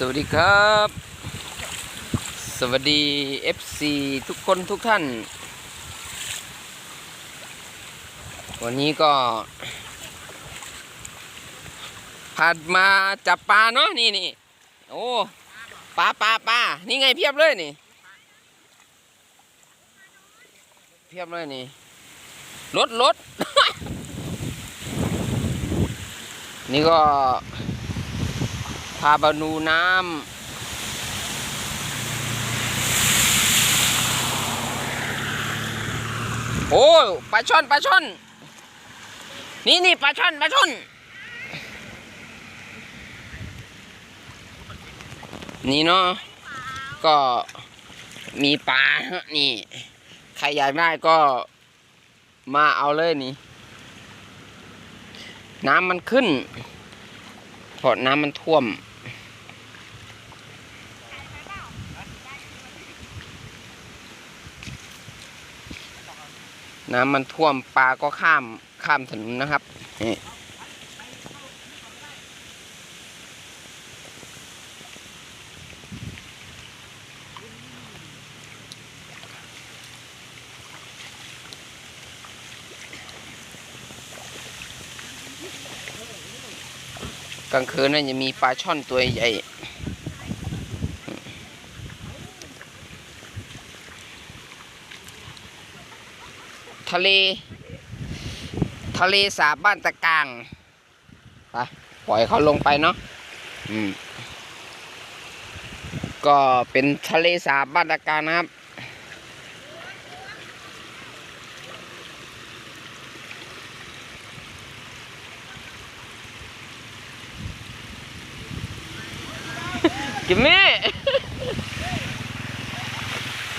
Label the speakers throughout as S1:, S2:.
S1: สวัสดีครับ สวัสดี FC ทุกคนทุกท่าน วันนี้ก็ผัดมาจับปลาเนาะนี่นี่โอ้ปลาปลาปลานี่ไงเพียบเลยนี่ เพียบเลยนี่รถรถนี่ก็ พาบานูน้ำโอ้ปลาช่อนปลาช่อน นี่นี่ปลาช่อนปลาช่อน นี่เนาะก็มีปลาฮะนี่ ใครอยากได้ก็มาเอาเลยนี่ น้ำมันขึ้น ราะน้ำมันท่วม น้ำมันท่วมปลาก็ข้ามข้ามถนนนะครับนี่ ลางคืนน่าจะมีปลาช่อนตัวใหญ่ทะเล ทะเลสาบบ้านตะกางไปปล่อยเขาลงไปเนาะอืมก็เป็นทะเลสาบบ้านตะกางนะครับ กิมมี่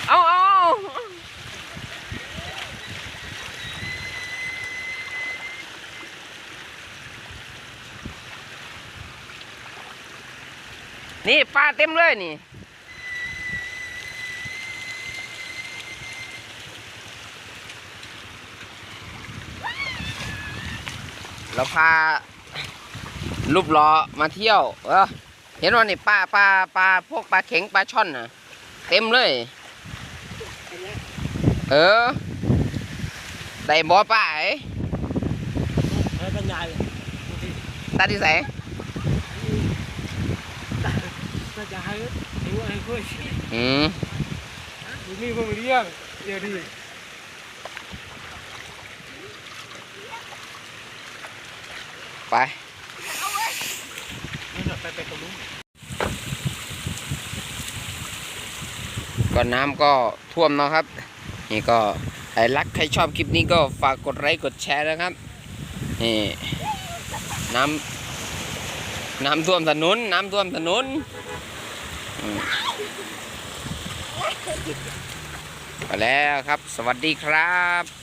S1: เอาเอาเนี่ปลาเต็มเลยนี่เราพาลูกล้อมาเที่ยว เออ เห็นว่านี่ปลาปลาปลาพวกปลาเข็งปลาช่อนน่ะ เต็มเลย เออได้บ่อป้าไอ้
S2: Đấy, con nhài
S1: ตาที่ใส่
S2: nó chả hay hết hiểu ai quên
S1: อืม
S2: đi không đi à giờ đi
S1: ไป
S2: nó là phải phải cầm đúng
S1: ก็น้ำก็ท่วมเนาะครับ นี่ก็ใครรักใครชอบคลิปนี้ก็ฝากกดไลค์กดแชร์นะครับนี่น้ำน้ำท่วมถนนน้ำท่วมถนนไปแล้วครับ สวัสดีครับ